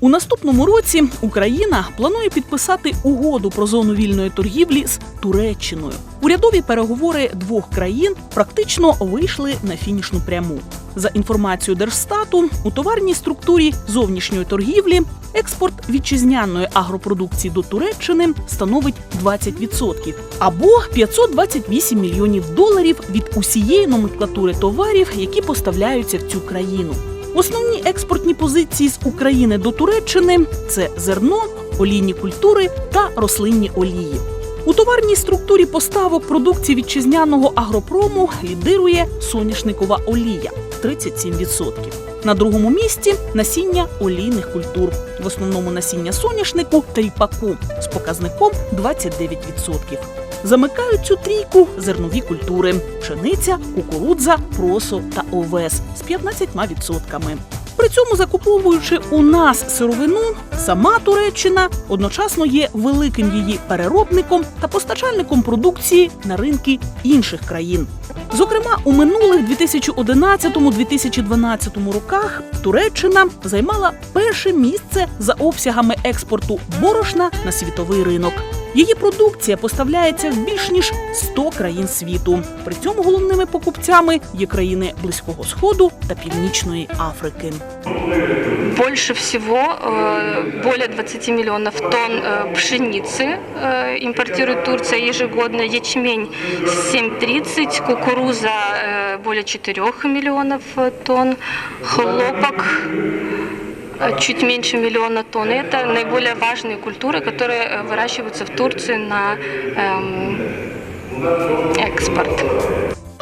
У наступному році Україна планує підписати угоду про зону вільної торгівлі з Туреччиною. Урядові переговори двох країн практично вийшли на фінішну пряму. За інформацією Держстату, у товарній структурі зовнішньої торгівлі експорт вітчизняної агропродукції до Туреччини становить 20% або 528 мільйонів доларів від усієї номенклатури товарів, які поставляються в цю країну. Основні експортні позиції з України до Туреччини це зерно, олійні культури та рослинні олії. У товарній структурі поставок продукції вітчизняного агропрому лідирує соняшникова олія 37%. На другому місці насіння олійних культур, в основному насіння соняшнику та ріпаку з показником 29%. Замикають цю трійку зернові культури: пшениця, кукурудза, просо та овес з 15%. При цьому закуповуючи у нас сировину, сама Туреччина одночасно є великим її переробником та постачальником продукції на ринки інших країн. Зокрема, у минулих 2011-2012 роках Туреччина займала перше місце за обсягами експорту борошна на світовий ринок. Її продукція поставляється в більш ніж 100 країн світу. При цьому головними покупцями є країни Близького Сходу та Північної Африки. Больше всего, э, более 20 миллионов тонн э, пшеницы э, импортирует Турция ежегодно, ячмень 7,30, кукуруза э, более 4 миллионов э, тонн, хлопок э, чуть меньше миллиона тонн. Это наиболее важные культуры, которые э, выращиваются в Турции на эм, экспорт.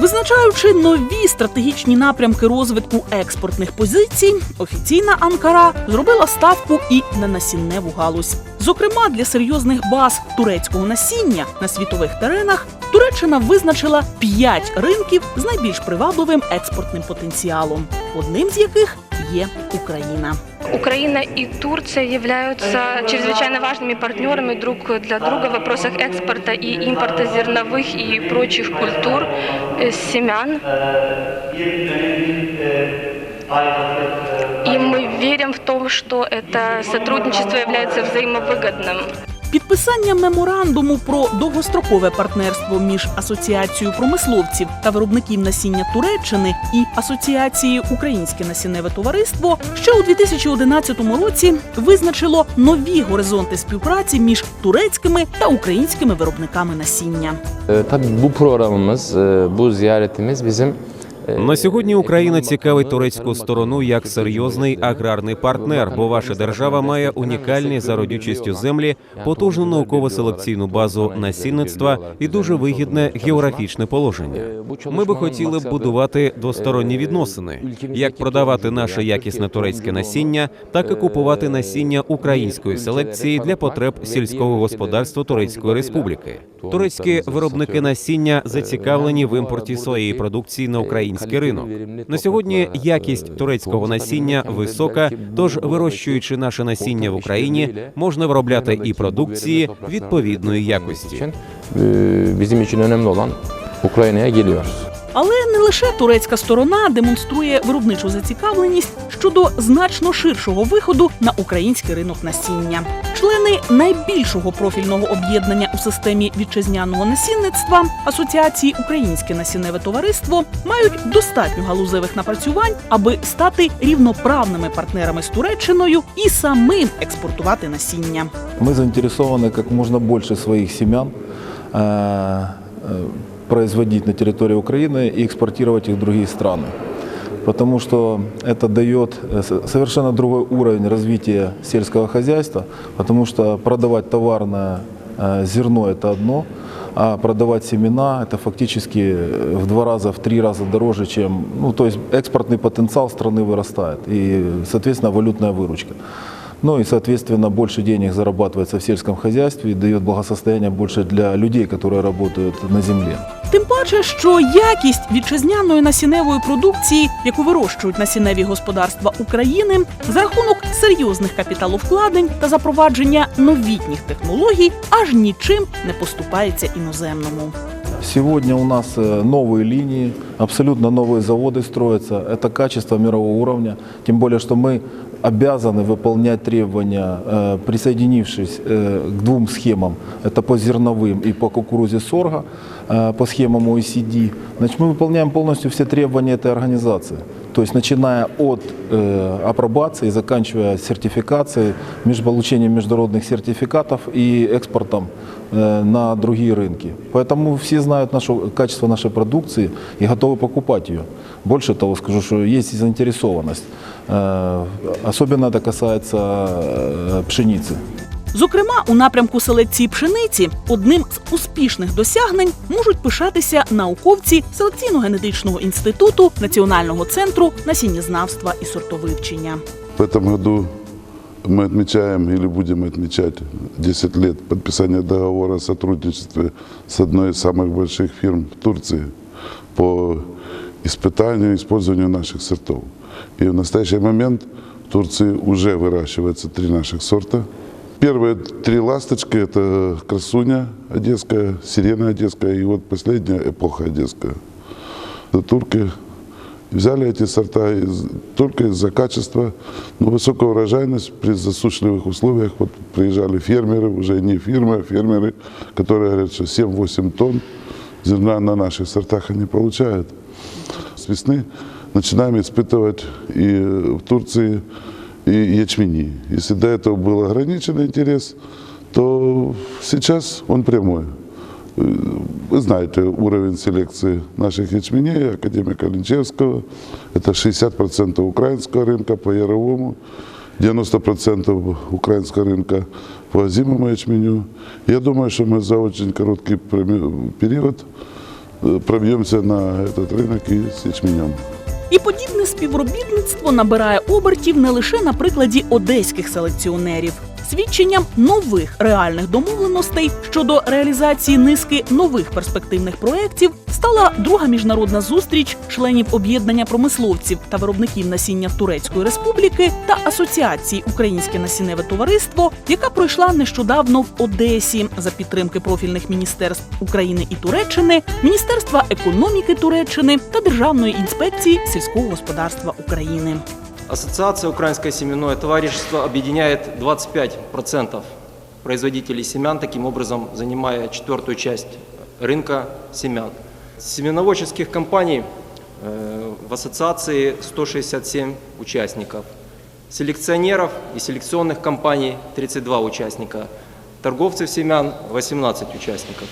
Визначаючи нові стратегічні напрямки розвитку експортних позицій, офіційна Анкара зробила ставку і на насінневу галузь. Зокрема, для серйозних баз турецького насіння на світових теренах Туреччина визначила п'ять ринків з найбільш привабливим експортним потенціалом, одним з яких є Україна. Украина и Турция являются чрезвычайно важными партнерами друг для друга в вопросах экспорта и импорта зерновых и прочих культур, э, семян. И мы верим в то, что это сотрудничество является взаимовыгодным. Підписання меморандуму про довгострокове партнерство між асоціацією промисловців та виробників насіння Туреччини і асоціацією Українське насінневе товариство ще у 2011 році визначило нові горизонти співпраці між турецькими та українськими виробниками насіння. Tabii bu programımız, bu ziyaretimiz bizim На сьогодні Україна цікавить турецьку сторону як серйозний аграрний партнер, бо ваша держава має унікальні за родючістю землі, потужну науково-селекційну базу насінництва і дуже вигідне географічне положення. Ми би хотіли б будувати двосторонні відносини, як продавати наше якісне турецьке насіння, так і купувати насіння української селекції для потреб сільського господарства Турецької Республіки. Турецькі виробники насіння зацікавлені в імпорті своєї продукції на український ринок. На сьогодні якість турецького насіння висока, тож вирощуючи наше насіння в Україні, можна виробляти і продукції відповідної якості. için bizim için önemli olan Ukrayna'ya geliyoruz. Але не лише турецька сторона демонструє виробничу зацікавленість щодо значно ширшого виходу на український ринок насіння. Члени найбільшого профільного об'єднання у системі вітчизняного насінництва Асоціації Українське насінневе товариство мають достатньо галузевих напрацювань, аби стати рівноправними партнерами з Туреччиною і самим експортувати насіння. Мы заинтересованы как можно больше своих семян э, э, производить на территории Украины и экспортировать их в другие страны. Потому что это дает э, совершенно другой уровень развития сельского хозяйства, потому что продавать товарное э, зерно это одно, а продавать семена это фактически э, в два раза, в три раза дороже, чем, ну то есть экспортный потенциал страны вырастает и, соответственно, валютная выручка. Ну и, соответственно, больше денег зарабатывается в сельском хозяйстве и дает благосостояние больше для людей, которые работают на земле. Тим паче, що якість вітчизняної насінневої продукції, яку вирощують насінневі господарства України, за рахунок серйозних капіталовкладень та запровадження новітніх технологій, аж нічим не поступається іноземному. Сегодня у нас э, новые линии, абсолютно новые заводы строятся. Это качество мирового уровня. Тем более, что мы обязаны выполнять требования, э, присоединившись э, к двум схемам, это по зерновым и по кукурузе сорга, э, по схемам OECD, значит, мы выполняем полностью все требования этой организации. То есть начиная от э, апробации, и заканчивая сертификацией, меж получением международных сертификатов и экспортом э, на другие рынки. Поэтому все знают нашу, качество нашей продукции и готовы покупать ее. Больше того, скажу, что есть и заинтересованность. Э, особенно это касается э, пшеницы. Зокрема, у напрямку селекції пшениці одним з успішних досягнень можуть пишатися науковці селекційно-генетичного інституту Національного центру насіннєзнавства і сортовивчення. В этом году мы отмечаем или будем отмечать 10 лет подписания договора о сотрудничестве с одной из самых больших фирм в Турции по испытанию и использованию наших сортов. И в настоящий момент в Турции уже выращивается три наших сорта. Первые три ласточки – это красуня одесская, сирена одесская и вот последняя эпоха одесская. Турки взяли эти сорта из- только из-за качества, но высокая урожайность при засушливых условиях. Вот приезжали фермеры, уже не фирмы, а фермеры, которые говорят, что 7-8 тонн зерна на наших сортах они получают. С весны начинаем испытывать и в Турции и ячмени. Если до этого был ограниченный интерес, то сейчас он прямой. Вы знаете уровень селекции наших ячменей, академика Линчевского. Это 60% украинского рынка по яровому, 90% украинского рынка по озимому ячменю. Я думаю, что мы за очень короткий период э, пробьемся на этот рынок и с ячменем. І подібне співробітництво набирає обертів не лише на прикладі одеських селекціонерів. Свідченням нових реальних домовленостей щодо реалізації низки нових перспективних проєктів стала друга міжнародна зустріч членів об'єднання промисловців та виробників насіння Турецької республіки та Асоціації Українське насінневе товариство, яка пройшла нещодавно в Одесі за підтримки профільних міністерств України і Туреччини, Міністерства економіки Туреччини та Державної інспекції сільського господарства України. Ассоциация «Украинское семенное товарищество» объединяет 25% производителей семян, таким образом занимая четвертую часть рынка семян. Семеноводческих компаний э, в ассоциации 167 участников. Селекционеров и селекционных компаний 32 участника. Торговцев семян 18 участников.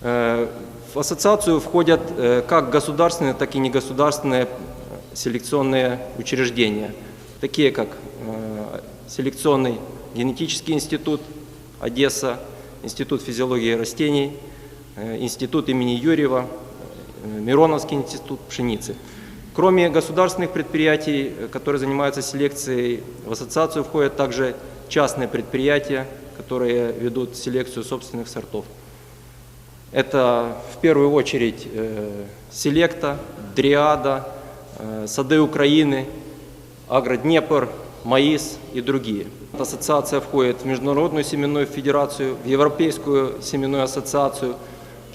Э, В ассоциацию входят э, как государственные, так и негосударственные селекционные учреждения, такие как селекционный генетический институт Одесса, Институт физиологии растений, Институт имени Юрьева, э, Мироновский институт пшеницы. Кроме государственных предприятий, э, которые занимаются селекцией, в ассоциацию входят также частные предприятия, которые ведут селекцию собственных сортов. Это в первую очередь э, Селекта, Дриада, э, Сады Украины, Агроднепр, МАИС и другие. Ассоциация входит в Международную семенную федерацию, в Европейскую семенную ассоциацию,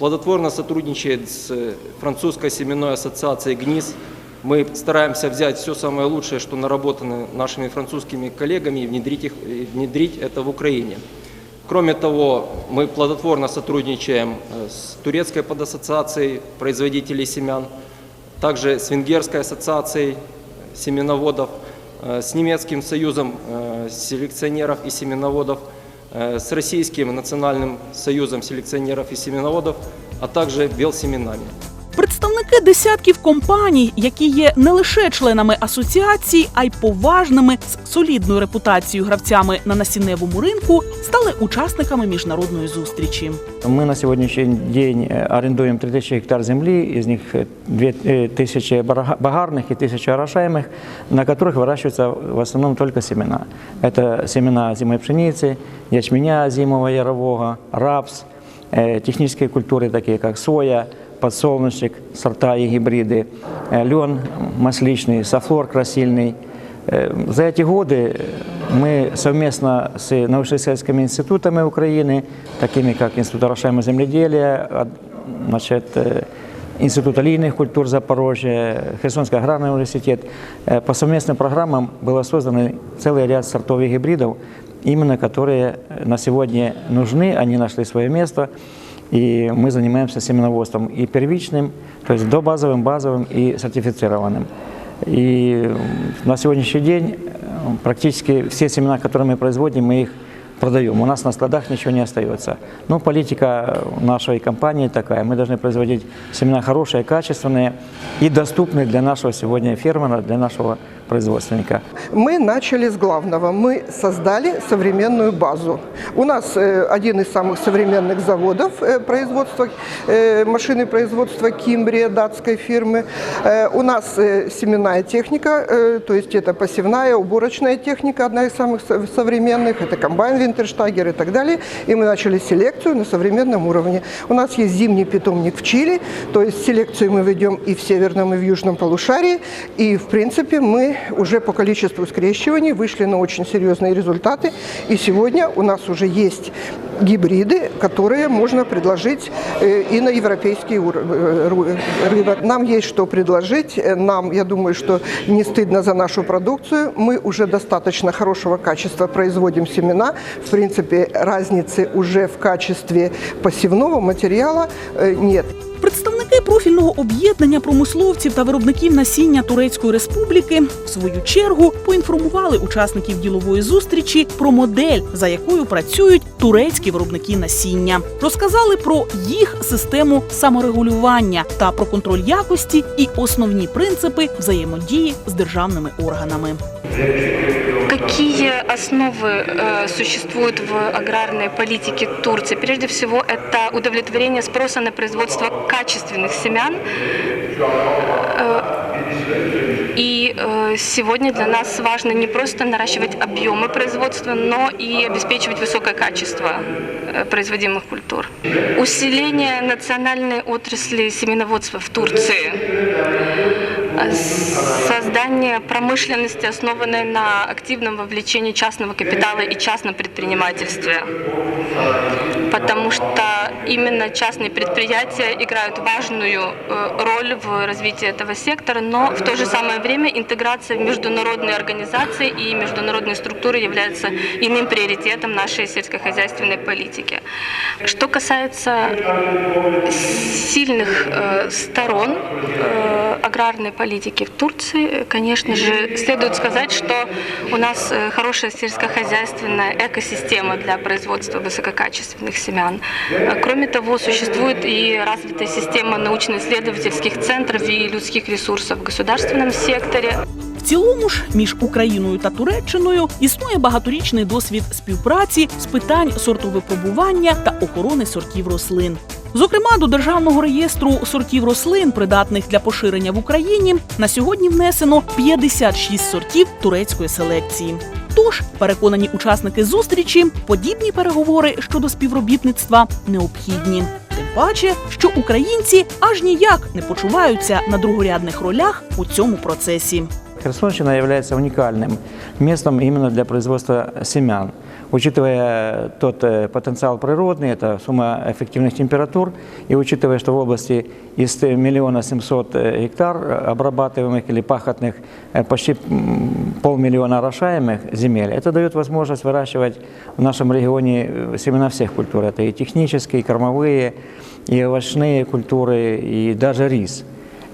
плодотворно сотрудничает с э, французской семенной ассоциацией ГНИС. Мы стараемся взять все самое лучшее, что наработано нашими французскими коллегами и внедрить, их, и внедрить это в Украине. Кроме того, мы плодотворно сотрудничаем э, с турецкой подассоциацией производителей семян, также с венгерской ассоциацией семеноводов, э, с немецким союзом селекционеров и семеноводов, с российским национальным союзом селекционеров и семеноводов, а также белсеменами. Представники десятків компаній, які є не лише членами асоціації, а й поважними з солідною репутацією гравцями на насінневому ринку, стали учасниками міжнародної зустрічі. Мы на сегодняшний день э, арендуем 3000 гектар земли, из них э, 2000 барага- багарных и 1000 орошаемых, на которых выращиваются в основном только семена. Это семена зимой пшеницы, ячменя зимового ярового, рапс, э, технические культуры, такие как соя, подсолнечник, сорта и гибриды, э, лен масличный, софлор красильный, Э, За эти годы мы совместно с научно-исследовательскими институтами Украины, такими как Институт орошаемого земледелия, а, значит, э, Институт олийных культур Запорожья, Херсонский аграрный университет. Э, По совместным программам было создано целый ряд сортовых гибридов, именно которые на сегодня нужны, они нашли свое место. И мы занимаемся семеноводством и первичным, то есть добазовым, базовым и сертифицированным. И на сегодняшний день э, практически все семена, которые мы производим, мы их продаем. У нас на складах ничего не остается. Но политика нашей компании такая. Мы должны производить семена хорошие, качественные и доступные для нашего сегодня фермера, для нашего производственника. Мы начали с главного. Мы создали современную базу. У нас э, один из самых современных заводов э, производства, э, машины производства Кимбрия, датской фирмы. У нас семенная техника, то есть это посевная, уборочная техника, одна из самых со- современных. Это комбайн Винтерштагер и так далее. И мы начали селекцию на современном уровне. У нас есть зимний питомник в Чили, то есть селекцию мы ведем и в северном, и в южном полушарии. И, в принципе, мы уже по количеству скрещиваний вышли на очень серьезные результаты. И сегодня у нас уже есть гибриды, которые можно предложить э, и на европейский ур- э, ру- рынок. Нам есть что предложить. Э, Нам, я думаю, что не стыдно за нашу продукцию. Мы уже достаточно хорошего качества производим семена. В принципе, разницы уже в качестве посевного материала э, нет. Представники профільного об'єднання промисловців та виробників насіння Турецької Республіки в свою чергу поінформували учасників ділової зустрічі про модель, за якою працюють турецькі виробники насіння. Розказали про їх систему саморегулювання та про контроль якості і основні принципи взаємодії з державними органами. Какие основы э, существуют в аграрной политике Турции? Прежде всего, это удовлетворение спроса на производство качественных семян. Э, И э, сегодня для нас важно не просто наращивать объемы производства, но и обеспечивать высокое качество э, производимых культур. Усиление национальной отрасли семеноводства в Турции. Создание промышленности, основанной на активном вовлечении частного капитала и частном предпринимательстве. Потому что именно частные предприятия играют важную э, роль в развитии этого сектора, но в то же самое время интеграция в международные организации и международные структуры является иным приоритетом нашей сельскохозяйственной политики. Что касается сильных э, сторон э, аграрной политики в Турции, э, конечно же, следует сказать, что у нас э, хорошая сельскохозяйственная экосистема для производства высококачественных семян. Э, Кроме того, существует и развитая система научно-исследовательских центров и людских ресурсов в государственном секторе. В цілому ж між Україною та Туреччиною існує багаторічний досвід співпраці з питань сортовипробування та охорони сортів рослин. Зокрема, до державного реєстру сортів рослин, придатних для поширення в Україні, на сьогодні внесено 56 сортів турецької селекції. Тож, переконані учасники зустрічі, подібні переговори щодо співробітництва необхідні. Тим паче, що українці аж ніяк не почуваються на другорядних ролях у цьому процесі. Херсонщина является уникальным местом именно для производства семян Учитывая тот э, потенциал природный, это сумма эффективных температур, и учитывая, что в области из миллиона семьсот э, гектар обрабатываемых или пахотных э, почти м, полмиллиона орошаемых земель, это дает возможность выращивать в нашем регионе э, семена всех культур. Это и технические, и кормовые, и овощные культуры, и даже рис.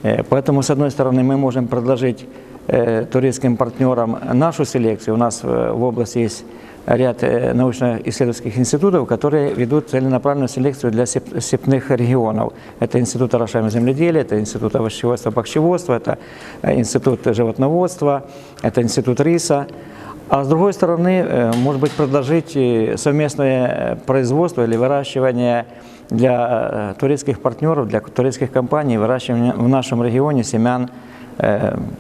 Э, Поэтому, с одной стороны, мы можем предложить э, турецким партнерам нашу селекцию. У нас э, в области есть ряд э, научно-исследовательских институтов, которые ведут целенаправленную селекцию для сеп- степных регионов. Это Институт орошаемого земледелия, это Институт овощеводства, бахчеводства, это э, Институт животноводства, это Институт риса. А с другой стороны, э, может быть, предложить э, совместное э, производство или выращивание для э, турецких партнеров, для турецких компаний, выращивание в нашем регионе семян э,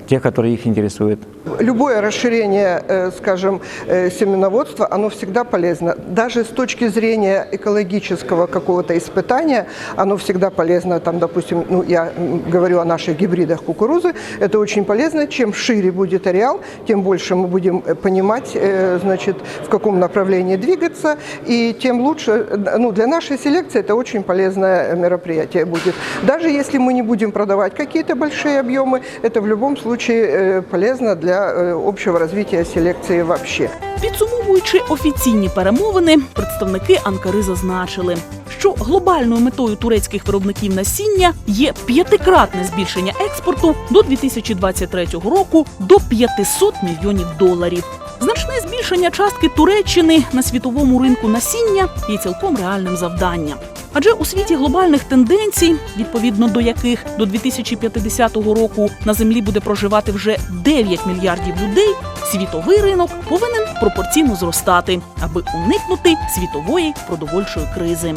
тех, которые их интересуют. Любое расширение, э, скажем, э, семеноводства, оно всегда полезно. Даже с точки зрения экологического какого-то испытания, оно всегда полезно. Там, допустим, ну, я говорю о наших гибридах кукурузы, это очень полезно. Чем шире будет ареал, тем больше мы будем э, понимать, э, значит, в каком направлении двигаться, и тем лучше. Э, Ну, для нашей селекции это очень полезное э, мероприятие будет. Даже если мы не будем продавать какие-то большие объемы, это в любом случае э, полезно для э, общего развития селекции вообще. Підсумовуючи офіційні перемовини, представники Анкари зазначили, що глобальною метою турецьких виробників насіння є п'ятикратне збільшення експорту до 2023 року до 500 мільйонів доларів. Значне збільшення частки Туреччини на світовому ринку насіння є цілком реальним завданням. Адже у світі глобальних тенденцій, відповідно до яких до 2050 року на землі буде проживати вже 9 мільярдів людей, світовий ринок повинен пропорційно зростати, аби уникнути світової продовольчої кризи.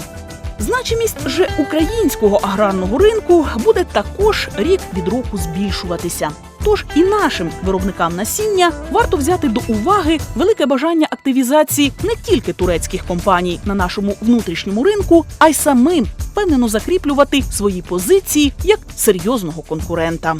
Значимість же українського аграрного ринку буде також рік від року збільшуватися. Тож і нашим виробникам насіння варто взяти до уваги велике бажання активізації не тільки турецьких компаній на нашому внутрішньому ринку, а й самим впевнено закріплювати свої позиції як серйозного конкурента.